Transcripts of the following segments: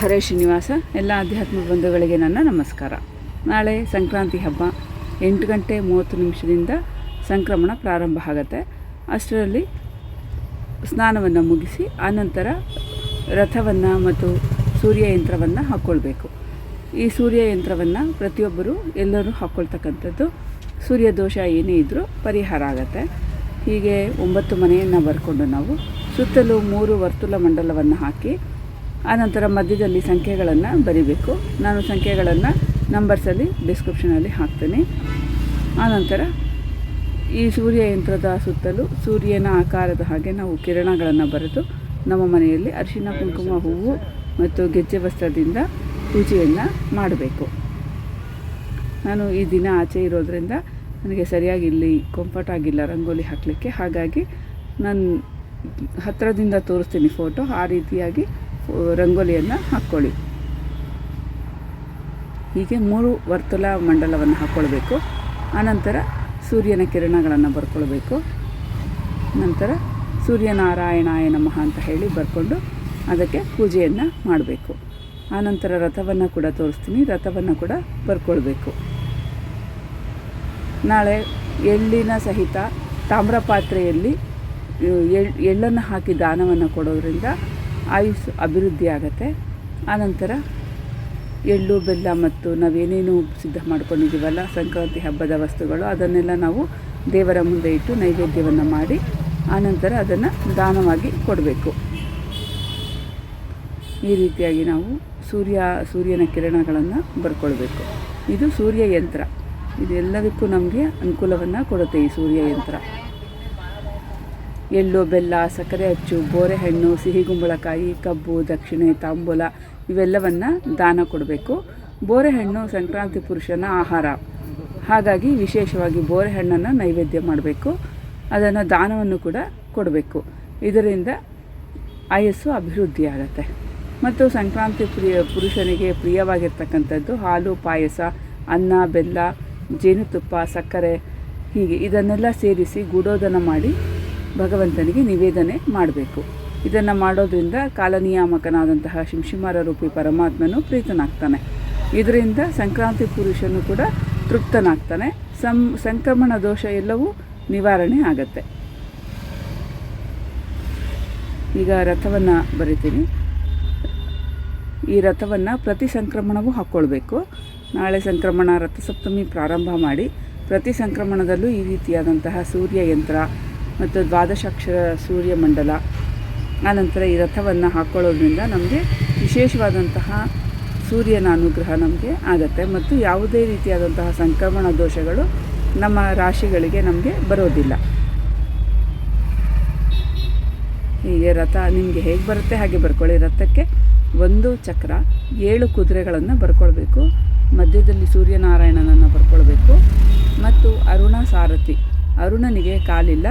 ಹರೇ ಶ್ರೀನಿವಾಸ, ಎಲ್ಲ ಆಧ್ಯಾತ್ಮ ಬಂಧುಗಳಿಗೆ ನನ್ನ ನಮಸ್ಕಾರ. ನಾಳೆ ಸಂಕ್ರಾಂತಿ ಹಬ್ಬ, ಎಂಟು ಗಂಟೆ ಮೂವತ್ತು ನಿಮಿಷದಿಂದ ಸಂಕ್ರಮಣ ಪ್ರಾರಂಭ ಆಗುತ್ತೆ. ಅಷ್ಟರಲ್ಲಿ ಸ್ನಾನವನ್ನು ಮುಗಿಸಿ, ಆನಂತರ ರಥವನ್ನು ಮತ್ತು ಸೂರ್ಯ ಯಂತ್ರವನ್ನು ಹಾಕ್ಕೊಳ್ಬೇಕು ಈ ಸೂರ್ಯ ಯಂತ್ರವನ್ನು ಪ್ರತಿಯೊಬ್ಬರು ಎಲ್ಲರೂ ಹಾಕ್ಕೊಳ್ತಕ್ಕಂಥದ್ದು ಸೂರ್ಯ ದೋಷ ಏನೇ ಇದ್ದರೂ ಪರಿಹಾರ ಆಗುತ್ತೆ. ಹೀಗೆ ಒಂಬತ್ತು ಮನೆಯನ್ನು ಬರ್ಕೊಂಡು ನಾವು ಸುತ್ತಲೂ ಮೂರು ವರ್ತುಲ ಮಂಡಲವನ್ನು ಹಾಕಿ ಆನಂತರ ಮಧ್ಯದಲ್ಲಿ ಸಂಖ್ಯೆಗಳನ್ನು ಬರಿಬೇಕು. ನಾನು ಸಂಖ್ಯೆಗಳನ್ನು ನಂಬರ್ಸಲ್ಲಿ ಡಿಸ್ಕ್ರಿಪ್ಷನಲ್ಲಿ ಹಾಕ್ತೇನೆ. ಆನಂತರ ಈ ಸೂರ್ಯ ಯಂತ್ರದ ಸುತ್ತಲೂ ಸೂರ್ಯನ ಆಕಾರದ ಹಾಗೆ ನಾವು ಕಿರಣಗಳನ್ನು ಬರೆದು ನಮ್ಮ ಮನೆಯಲ್ಲಿ ಅರಿಶಿನ, ಕುಂಕುಮ, ಹೂವು ಮತ್ತು ಗೆಜ್ಜೆ ವಸ್ತ್ರದಿಂದ ಪೂಜೆಯನ್ನು ಮಾಡಬೇಕು. ನಾನು ಈ ದಿನ ಆಚೆ ಇರೋದರಿಂದ ನನಗೆ ಸರಿಯಾಗಿ ಇಲ್ಲಿ ಕಂಫರ್ಟ್ ಆಗಿಲ್ಲ ರಂಗೋಲಿ ಹಾಕಲಿಕ್ಕೆ. ಹಾಗಾಗಿ ನಾನು ಹತ್ತಿರದಿಂದ ತೋರಿಸ್ತೀನಿ ಫೋಟೋ ಆ ರೀತಿಯಾಗಿ ರಂಗೋಲಿಯನ್ನು ಹಾಕ್ಕೊಳ್ಳಿ ಹೀಗೆ ಮೂರು ವರ್ತುಲ ಮಂಡಲವನ್ನು ಹಾಕ್ಕೊಳ್ಬೇಕು ಆನಂತರ ಸೂರ್ಯನ ಕಿರಣಗಳನ್ನು ಬರ್ಕೊಳ್ಬೇಕು. ನಂತರ ಸೂರ್ಯನಾರಾಯಣಾಯ ನಮಃ ಅಂತ ಹೇಳಿ ಬರ್ಕೊಂಡು ಅದಕ್ಕೆ ಪೂಜೆಯನ್ನು ಮಾಡಬೇಕು. ಆನಂತರ ರಥವನ್ನು ಕೂಡ ತೋರಿಸ್ತೀನಿ. ರಥವನ್ನು ಕೂಡ ಬರ್ಕೊಳ್ಬೇಕು. ನಾಳೆ ಎಳ್ಳಿನ ಸಹಿತ ತಾಮ್ರ ಪಾತ್ರೆಯಲ್ಲಿ ಎಳ್ ಎಳ್ಳನ್ನು ಹಾಕಿ ದಾನವನ್ನು ಕೊಡೋದ್ರಿಂದ ಆಯುಸ್ ಅಭಿವೃದ್ಧಿ ಆಗುತ್ತೆ. ಆನಂತರ ಎಳ್ಳು, ಬೆಲ್ಲ ಮತ್ತು ನಾವೇನೇನು ಸಿದ್ಧ ಮಾಡ್ಕೊಂಡಿದ್ದೀವಲ್ಲ, ಸಂಕ್ರಾಂತಿ ಹಬ್ಬದ ವಸ್ತುಗಳು, ಅದನ್ನೆಲ್ಲ ನಾವು ದೇವರ ಮುಂದೆ ಇಟ್ಟು ನೈವೇದ್ಯವನ್ನು ಮಾಡಿ, ಆನಂತರ ಅದನ್ನು ದಾನವಾಗಿ ಕೊಡಬೇಕು. ಈ ರೀತಿಯಾಗಿ ನಾವು ಸೂರ್ಯ, ಸೂರ್ಯನ ಕಿರಣಗಳನ್ನು ಬರ್ಕೊಳ್ಬೇಕು. ಇದು ಸೂರ್ಯ ಯಂತ್ರ. ಇದೆಲ್ಲದಕ್ಕೂ ನಮಗೆ ಅನುಕೂಲವನ್ನು ಕೊಡುತ್ತೆ ಈ ಸೂರ್ಯ ಯಂತ್ರ. ಎಳ್ಳು ಬೆಲ್ಲ, ಸಕ್ಕರೆ, ಅಚ್ಚು, ಬೋರೆಹಣ್ಣು ಸಿಹಿಗುಂಬಳಕಾಯಿ ಕಬ್ಬು, ದಕ್ಷಿಣೆ, ತಾಂಬೂಲ ಇವೆಲ್ಲವನ್ನು ದಾನ ಕೊಡಬೇಕು. ಬೋರೆಹಣ್ಣು ಸಂಕ್ರಾಂತಿ ಪುರುಷನ ಆಹಾರ. ಹಾಗಾಗಿ ವಿಶೇಷವಾಗಿ ಬೋರೆಹಣ್ಣನ್ನು ನೈವೇದ್ಯ ಮಾಡಬೇಕು. ಅದನ್ನು ದಾನವನ್ನು ಕೂಡ ಕೊಡಬೇಕು. ಇದರಿಂದ ಆಯಸ್ಸು ಅಭಿವೃದ್ಧಿಯಾಗತ್ತೆ ಮತ್ತು ಸಂಕ್ರಾಂತಿ ಪ್ರಿಯ ಪುರುಷನಿಗೆ ಪ್ರಿಯವಾಗಿರ್ತಕ್ಕಂಥದ್ದು ಹಾಲು, ಪಾಯಸ, ಅನ್ನ, ಬೆಲ್ಲ, ಜೇನುತುಪ್ಪ, ಸಕ್ಕರೆ ಹೀಗೆ ಇದನ್ನೆಲ್ಲ ಸೇರಿಸಿ ಗೂಢೋದನ ಮಾಡಿ ಭಗವಂತನಿಗೆ ನಿವೇದನೆ ಮಾಡಬೇಕು. ಇದನ್ನು ಮಾಡೋದ್ರಿಂದ ಕಾಲನಿಯಾಮಕನಾದಂತಹ ಶಿಂಶಿಮಾರ ರೂಪಿ ಪರಮಾತ್ಮನು ಪ್ರೀತನಾಗ್ತಾನೆ. ಇದರಿಂದ ಸಂಕ್ರಾಂತಿ ಪುರುಷನು ಕೂಡ ತೃಪ್ತನಾಗ್ತಾನೆ. ಸಂ, ಸಂಕ್ರಮಣ ದೋಷ ಎಲ್ಲವೂ ನಿವಾರಣೆ ಆಗತ್ತೆ. ಈಗ ರಥವನ್ನು ಬರಿತೀನಿ. ಈ ರಥವನ್ನು ಪ್ರತಿ ಸಂಕ್ರಮಣವೂ ಹಾಕ್ಕೊಳ್ಬೇಕು ನಾಳೆ ಸಂಕ್ರಮಣ ರಥಸಪ್ತಮಿ ಪ್ರಾರಂಭ ಮಾಡಿ ಪ್ರತಿ ಸಂಕ್ರಮಣದಲ್ಲೂ ಈ ರೀತಿಯಾದಂತಹ ಸೂರ್ಯ ಯಂತ್ರ ಮತ್ತು ದ್ವಾದಶಾಕ್ಷರ ಸೂರ್ಯಮಂಡಲ ಆನಂತರ ಈ ರಥವನ್ನು ಹಾಕ್ಕೊಳ್ಳೋದ್ರಿಂದ ನಮಗೆ ವಿಶೇಷವಾದಂತಹ ಸೂರ್ಯನ ಅನುಗ್ರಹ ನಮಗೆ ಆಗುತ್ತೆ. ಮತ್ತು ಯಾವುದೇ ರೀತಿಯಾದಂತಹ ಸಂಕ್ರಮಣ ದೋಷಗಳು ನಮ್ಮ ರಾಶಿಗಳಿಗೆ ನಮಗೆ ಬರೋದಿಲ್ಲ. ಹೀಗೆ ರಥ ನಿಮಗೆ ಹೇಗೆ ಬರುತ್ತೆ ಹಾಗೆ ಬರ್ಕೊಳ್ಳಿ. ರಥಕ್ಕೆ ಒಂದು ಚಕ್ರ, ಏಳು ಕುದುರೆಗಳನ್ನು ಬರ್ಕೊಳ್ಬೇಕು. ಮಧ್ಯದಲ್ಲಿ ಸೂರ್ಯನಾರಾಯಣನನ್ನು ಬರ್ಕೊಳ್ಬೇಕು. ಮತ್ತು ಅರುಣ, ಸಾರಥಿ. ಅರುಣನಿಗೆ ಕಾಲಿಲ್ಲ.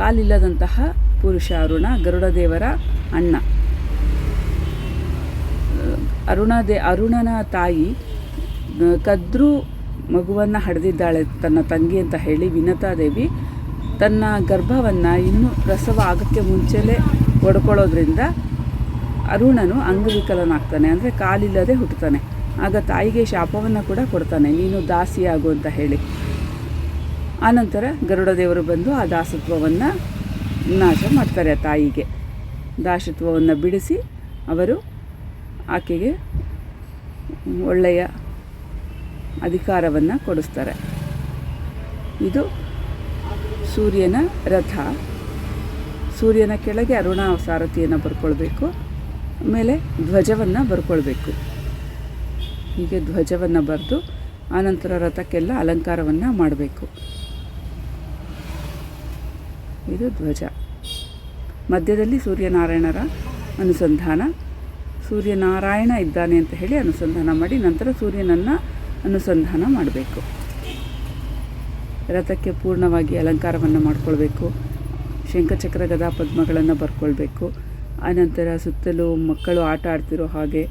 ಕಾಲಿಲ್ಲದಂತಹ ಪುರುಷ ಅರುಣ ಗರುಡದೇವರ ಅಣ್ಣ. ಅರುಣ ದೇ, ಅರುಣನ ತಾಯಿ ಕದ್ರು ಮಗುವನ್ನು ಹಡೆದಿದ್ದಾಳೆ ತನ್ನ ತಂಗಿ ಅಂತ ಹೇಳಿ ವಿನತಾದೇವಿ ತನ್ನ ಗರ್ಭವನ್ನು ಇನ್ನೂ ಪ್ರಸವ ಆಗೋಕ್ಕೆ ಮುಂಚೆಲೇ ಒಡ್ಕೊಳ್ಳೋದ್ರಿಂದ ಅರುಣನು ಅಂಗವಿಕಲನಾಗ್ತಾನೆ, ಅಂದರೆ ಕಾಲಿಲ್ಲದೆ ಹುಟ್ಟುತ್ತಾನೆ. ಆಗ ತಾಯಿಗೆ ಶಾಪವನ್ನು ಕೂಡ ಕೊಡ್ತಾನೆ, ನೀನು ದಾಸಿಯಾಗು ಅಂತ ಹೇಳಿ. ಆನಂತರ ಗರುಡ ದೇವರು ಬಂದು ಆ ದಾಸತ್ವವನ್ನು ನಾಶ ಮಾಡ್ತಾರೆ ಆ ತಾಯಿಗೆ. ದಾಸತ್ವವನ್ನು ಬಿಡಿಸಿ ಅವರು ಆಕೆಗೆ ಒಳ್ಳೆಯ ಅಧಿಕಾರವನ್ನು ಕೊಡಿಸ್ತಾರೆ. ಇದು ಸೂರ್ಯನ ರಥ. ಸೂರ್ಯನ ಕೆಳಗೆ ಅರುಣ ಸಾರಥಿಯನ್ನು ಬರ್ಕೊಳ್ಬೇಕು, ಆಮೇಲೆ ಧ್ವಜವನ್ನು ಬರ್ಕೊಳ್ಬೇಕು. ಹೀಗೆ ಧ್ವಜವನ್ನು ಬರೆದು ಆನಂತರ ರಥಕ್ಕೆಲ್ಲ ಅಲಂಕಾರವನ್ನು ಮಾಡಬೇಕು. ಇದು ಧ್ವಜ. ಮಧ್ಯದಲ್ಲಿ ಸೂರ್ಯನಾರಾಯಣರ ಅನುಸಂಧಾನ. ಸೂರ್ಯನಾರಾಯಣ ಇದ್ದಾನೆ ಅಂತ ಹೇಳಿ ಅನುಸಂಧಾನ ಮಾಡಿ, ನಂತರ ಸೂರ್ಯನನ್ನು ಅನುಸಂಧಾನ ಮಾಡಬೇಕು. ರಥಕ್ಕೆ ಪೂರ್ಣವಾಗಿ ಅಲಂಕಾರವನ್ನು ಮಾಡಿಕೊಳ್ಬೇಕು. ಶಂಖಚಕ್ರ ಗದಾ ಪದ್ಮಗಳನ್ನು ಬರ್ಕೊಳ್ಬೇಕು. ಆನಂತರ ಸುತ್ತಲೂ ಮಕ್ಕಳು ಆಟ ಆಡ್ತಿರೋ ಹಾಗೆ,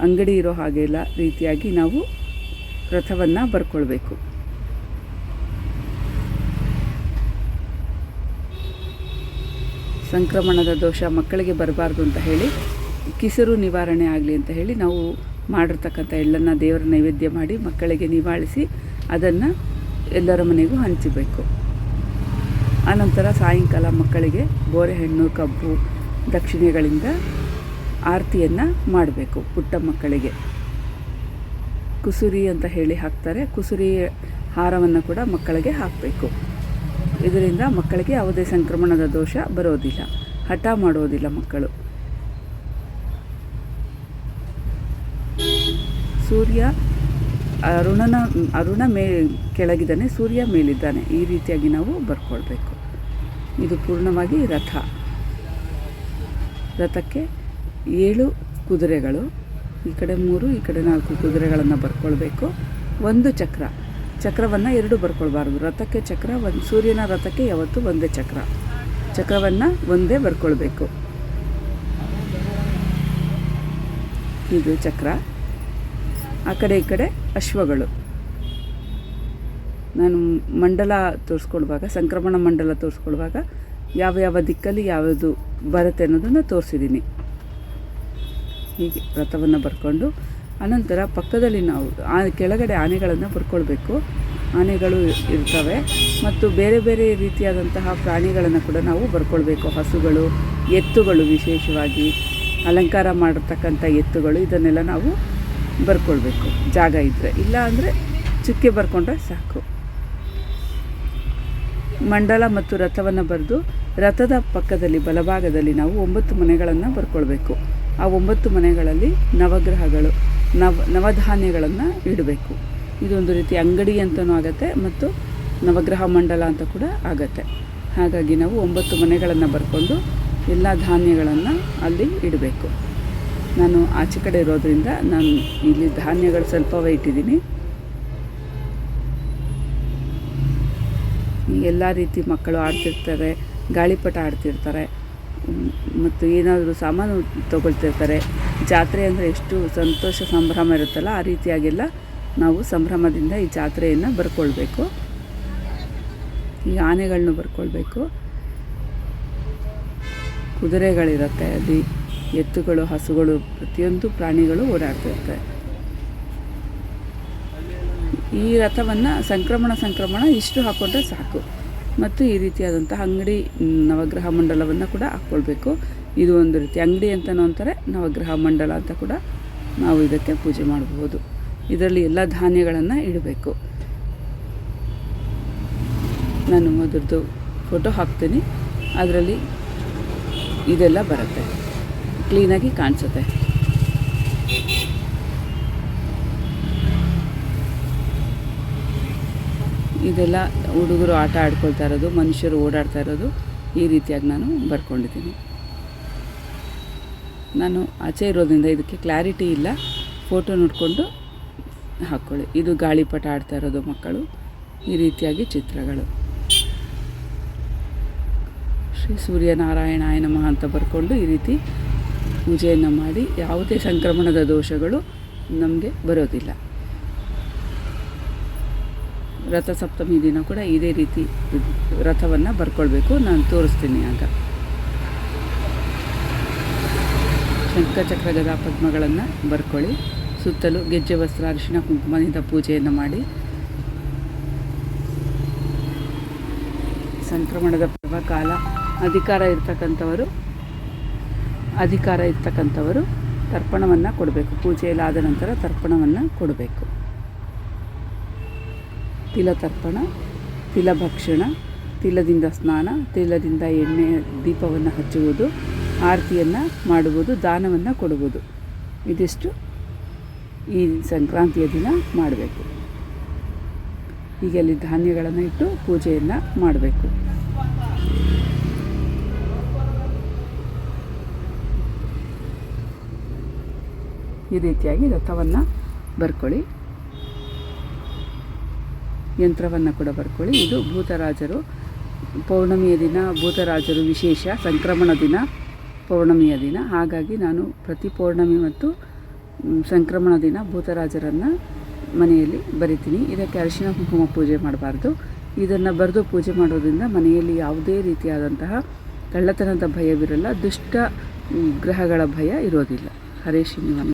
ಅಂಗಡಿ ಇರೋ ಹಾಗೆಲ್ಲ ರೀತಿಯಾಗಿ ನಾವು ರಥವನ್ನು ಬರ್ಕೊಳ್ಬೇಕು. ಸಂಕ್ರಮಣದ ದೋಷ ಮಕ್ಕಳಿಗೆ ಬರಬಾರ್ದು ಅಂತ ಹೇಳಿ, ಕಿಸರು ನಿವಾರಣೆ ಆಗಲಿ ಅಂತ ಹೇಳಿ ನಾವು ಮಾಡಿರ್ತಕ್ಕಂಥ ಎಳ್ಳನ್ನು ದೇವರ ನೈವೇದ್ಯ ಮಾಡಿ ಮಕ್ಕಳಿಗೆ ನಿವಾಳಿಸಿ ಅದನ್ನು ಎಲ್ಲರ ಮನೆಗೂ ಹಂಚಬೇಕು. ಆನಂತರ ಸಾಯಂಕಾಲ ಮಕ್ಕಳಿಗೆ ಬೋರೆಹಣ್ಣು, ಕಬ್ಬು, ದಕ್ಷಿಣೆಗಳಿಂದ ಆರತಿಯನ್ನು ಮಾಡಬೇಕು ಪುಟ್ಟ ಮಕ್ಕಳಿಗೆ. ಕುಸುರಿ ಅಂತ ಹೇಳಿ ಹಾಕ್ತಾರೆ. ಕುಸುರಿ ಹಾರವನ್ನು ಕೂಡ ಮಕ್ಕಳಿಗೆ ಹಾಕಬೇಕು. ಇದರಿಂದ ಮಕ್ಕಳಿಗೆ ಯಾವುದೇ ಸಂಕ್ರಮಣದ ದೋಷ ಬರೋದಿಲ್ಲ. ಹಠ ಮಾಡೋದಿಲ್ಲ ಮಕ್ಕಳು. ಸೂರ್ಯ ಅರುಣನ, ಅರುಣ ಮೇ, ಕೆಳಗಿದ್ದಾನೆ, ಸೂರ್ಯ ಮೇಲಿದ್ದಾನೆ. ಈ ರೀತಿಯಾಗಿ ನಾವು ಬರ್ಕೊಳ್ಬೇಕು. ಇದು ಪೂರ್ಣವಾಗಿ ರಥ. ರಥಕ್ಕೆ ಏಳು ಕುದುರೆಗಳು. ಈ ಕಡೆ ಮೂರು, ಈ ಕಡೆ ನಾಲ್ಕು ಕುದುರೆಗಳನ್ನು ಬರ್ಕೊಳ್ಬೇಕು. ಒಂದು ಚಕ್ರ. ಚಕ್ರವನ್ನು ಎರಡು ಬರ್ಕೊಳ್ಬಾರ್ದು. ರಥಕ್ಕೆ ಚಕ್ರ, ಒಂದು ಸೂರ್ಯನ ರಥಕ್ಕೆ ಯಾವತ್ತೂ ಒಂದೇ ಚಕ್ರ. ಚಕ್ರವನ್ನು ಒಂದೇ ಬರ್ಕೊಳ್ಬೇಕು. ಇದು ಚಕ್ರ. ಆ ಕಡೆ ಈ ಕಡೆ ಅಶ್ವಗಳು. ನಾನು ಮಂಡಲ ತೋರಿಸ್ಕೊಳ್ವಾಗ, ಸಂಕ್ರಮಣ ಮಂಡಲ ತೋರಿಸ್ಕೊಳ್ವಾಗ ಯಾವ ಯಾವ ದಿಕ್ಕಲ್ಲಿ ಯಾವುದು ಬರುತ್ತೆ ಅನ್ನೋದನ್ನು ತೋರಿಸಿದ್ದೀನಿ ಹೀಗೆ ರಥವನ್ನು ಬರ್ಕೊಂಡು ಅನಂತರ ಪಕ್ಕದಲ್ಲಿ ನಾವು ಆ ಕೆಳಗಡೆ ಆನೆಗಳನ್ನು ಬರ್ಕೊಳ್ಬೇಕು ಆನೆಗಳು ಇರ್ತವೆ. ಮತ್ತು ಬೇರೆ ಬೇರೆ ರೀತಿಯಾದಂತಹ ಪ್ರಾಣಿಗಳನ್ನು ಕೂಡ ನಾವು ಬರ್ಕೊಳ್ಬೇಕು ಹಸುಗಳು, ಎತ್ತುಗಳು ವಿಶೇಷವಾಗಿ. ಅಲಂಕಾರ ಮಾಡಿರ್ತಕ್ಕಂಥ ಎತ್ತುಗಳು, ಇದನ್ನೆಲ್ಲ ನಾವು ಬರ್ಕೊಳ್ಬೇಕು ಜಾಗ ಇದ್ದರೆ ಇಲ್ಲ ಅಂದರೆ ಚುಕ್ಕೆ ಬರ್ಕೊಂಡ್ರೆ ಸಾಕು. ಮಂಡಲ ಮತ್ತು ರಥವನ್ನು ಬರೆದು ರಥದ ಪಕ್ಕದಲ್ಲಿ, ಬಲಭಾಗದಲ್ಲಿ ನಾವು ಒಂಬತ್ತು ಮನೆಗಳನ್ನು ಬರ್ಕೊಳ್ಬೇಕು ಆ ಒಂಬತ್ತು ಮನೆಗಳಲ್ಲಿ ನವಗ್ರಹಗಳು. ನವ ನವಧಾನ್ಯಗಳನ್ನು ಇಡಬೇಕು. ಇದೊಂದು ರೀತಿ ಅಂಗಡಿ ಅಂತಲೂ ಆಗುತ್ತೆ ಮತ್ತು ನವಗ್ರಹ ಮಂಡಲ ಅಂತ ಕೂಡ ಆಗತ್ತೆ. ಹಾಗಾಗಿ ನಾವು ಒಂಬತ್ತು ಮನೆಗಳನ್ನು ಬರ್ಕೊಂಡು ಎಲ್ಲ ಧಾನ್ಯಗಳನ್ನು ಅಲ್ಲಿ ಇಡಬೇಕು. ನಾನು ಆಚೆ ಕಡೆ ಇರೋದ್ರಿಂದ ನಾನು ಇಲ್ಲಿ ಧಾನ್ಯಗಳು ಸ್ವಲ್ಪವೇ ಇಟ್ಟಿದ್ದೀನಿ. ಎಲ್ಲ ರೀತಿ ಮಕ್ಕಳು ಆಡ್ತಿರ್ತಾರೆ, ಗಾಳಿಪಟ ಆಡ್ತಿರ್ತಾರೆ ಮತ್ತು ಏನಾದರೂ ಸಾಮಾನು ತಗೊಳ್ತಿರ್ತಾರೆ. ಜಾತ್ರೆ ಅಂದರೆ ಎಷ್ಟು ಸಂತೋಷ ಸಂಭ್ರಮ ಇರುತ್ತಲ್ಲ, ಆ ರೀತಿಯಾಗೆಲ್ಲ ನಾವು ಸಂಭ್ರಮದಿಂದ ಈ ಜಾತ್ರೆಯನ್ನು ಬರ್ಕೊಳ್ಬೇಕು. ಈ ಆನೆಗಳನ್ನ ಬರ್ಕೊಳ್ಬೇಕು. ಕುದುರೆಗಳಿರುತ್ತೆ, ಅಲ್ಲಿ ಎತ್ತುಗಳು, ಹಸುಗಳು, ಪ್ರತಿಯೊಂದು ಪ್ರಾಣಿಗಳು ಓಡಾಡ್ತಿರುತ್ತೆ ಈ ರಥವನ್ನು ಸಂಕ್ರಮಣ ಸಂಕ್ರಮಣ ಇಷ್ಟು ಹಾಕ್ಕೊಂಡ್ರೆ ಸಾಕು. ಮತ್ತು ಈ ರೀತಿಯಾದಂತಹ ಅಂಗಡಿ, ನವಗ್ರಹ ಮಂಡಲವನ್ನು ಕೂಡ ಹಾಕ್ಕೊಳ್ಬೇಕು. ಇದು ಒಂದು ರೀತಿ ಅಂಗಡಿ ಅಂತಲೂ ಅಂತಾರೆ, ನವಗ್ರಹ ಮಂಡಲ ಅಂತ ಕೂಡ ನಾವು ಇದಕ್ಕೆ ಪೂಜೆ ಮಾಡಬಹುದು. ಇದರಲ್ಲಿ ಎಲ್ಲ ಧಾನ್ಯಗಳನ್ನು ಇಡಬೇಕು. ನಾನು ಅದರದ್ದು ಫೋಟೋ ಹಾಕ್ತೀನಿ. ಅದರಲ್ಲಿ ಇದೆಲ್ಲ ಬರುತ್ತೆ. ಕ್ಲೀನಾಗಿ ಕಾಣಿಸುತ್ತೆ. ಇದೆಲ್ಲ ಹುಡುಗರು ಆಟ ಆಡ್ಕೊಳ್ತಾ ಇರೋದು, ಮನುಷ್ಯರು ಓಡಾಡ್ತಾ ಇರೋದು, ಈ ರೀತಿಯಾಗಿ ನಾನು ಬರ್ಕೊಂಡಿದ್ದೀನಿ. ನಾನು ಆಚೆ ಇರೋದ್ರಿಂದ ಇದಕ್ಕೆ ಕ್ಲಾರಿಟಿ ಇಲ್ಲ. ಫೋಟೋ ನೋಡಿಕೊಂಡು ಹಾಕ್ಕೊಳ್ಳಿ ಇದು ಗಾಳಿಪಟ ಆಡ್ತಾ ಇರೋದು ಮಕ್ಕಳು. ಈ ರೀತಿಯಾಗಿ ಚಿತ್ರಗಳು. ಶ್ರೀ ಸೂರ್ಯನಾರಾಯಣಾಯ ನಮಃ ಅಂತ ಬರ್ಕೊಂಡು ಈ ರೀತಿ ಪೂಜೆಯನ್ನು ಮಾಡಿ ಯಾವುದೇ ಸಂಕ್ರಮಣದ ದೋಷಗಳು ನಮಗೆ ಬರೋದಿಲ್ಲ. ರಥಸಪ್ತಮಿ ದಿನ ಕೂಡ ಇದೇ ರೀತಿ ರಥವನ್ನು ಬರ್ಕೊಳ್ಬೇಕು. ನಾನು ತೋರಿಸ್ತೀನಿ ಆಗ. ಶಂಖಚಕ್ರ ಗದಾ ಪದ್ಮಗಳನ್ನು ಬರ್ಕೊಳ್ಳಿ. ಸುತ್ತಲೂ ಗೆಜ್ಜೆ, ವಸ್ತ್ರ ಅರಿಶಿನ ಕುಂಕುಮದಿಂದ ಪೂಜೆಯನ್ನು ಮಾಡಿ. ಸಂಕ್ರಮಣದ ಪರ್ವ ಕಾಲ. ಅಧಿಕಾರ ಇರ್ತಕ್ಕಂಥವರು ಅಧಿಕಾರ ಇರ್ತಕ್ಕಂಥವರು ತರ್ಪಣವನ್ನು ಕೊಡಬೇಕು. ಪೂಜೆಯಲ್ಲಾದ ನಂತರ ತರ್ಪಣವನ್ನು ಕೊಡಬೇಕು. ತಿಲ ತರ್ಪಣ ತಿಲಭಕ್ಷಣ ತಿಲದಿಂದ ಸ್ನಾನ, ತಿಲದಿಂದ ಎಣ್ಣೆ ದೀಪವನ್ನು ಹಚ್ಚುವುದು. ಆರತಿಯನ್ನು ಮಾಡುವುದು, ದಾನವನ್ನು ಕೊಡುವುದು. ಇದಿಷ್ಟು ಈ ಸಂಕ್ರಾಂತಿಯ ದಿನ ಮಾಡಬೇಕು. ಹೀಗೆ ಅಲ್ಲಿ ಧಾನ್ಯಗಳನ್ನು ಇಟ್ಟು ಪೂಜೆಯನ್ನು ಮಾಡಬೇಕು. ಈ ರೀತಿಯಾಗಿ ರಥವನ್ನು ಬರ್ಕೊಳ್ಳಿ. ಯಂತ್ರವನ್ನು ಕೂಡ ಬರ್ಕೊಳ್ಳಿ. ಇದು ಭೂತರಾಜರು, ಪೌರ್ಣಮಿಯ ದಿನ, ಭೂತರಾಜರು ವಿಶೇಷ ಸಂಕ್ರಮಣ ದಿನ. ಪೌರ್ಣಮಿಯ ದಿನ. ಹಾಗಾಗಿ ನಾನು ಪ್ರತಿ ಪೌರ್ಣಮಿ ಮತ್ತು ಸಂಕ್ರಮಣ ದಿನ ಭೂತರಾಜರನ್ನು ಮನೆಯಲ್ಲಿ ಬರಿತೀನಿ. ಇದಕ್ಕೆ ಅರಿಶಿನ ಕುಂಕುಮ ಪೂಜೆ ಮಾಡಬಾರ್ದು. ಇದನ್ನು ಬರೆದು ಪೂಜೆ ಮಾಡೋದ್ರಿಂದ ಮನೆಯಲ್ಲಿ ಯಾವುದೇ ರೀತಿಯಾದಂತಹ ಕಳ್ಳತನದ ಭಯವಿರಲ್ಲ, ದುಷ್ಟ ಗ್ರಹಗಳ ಭಯ ಇರೋದಿಲ್ಲ. ಹರೇ ಶ್ರೀನಿವಾಸ.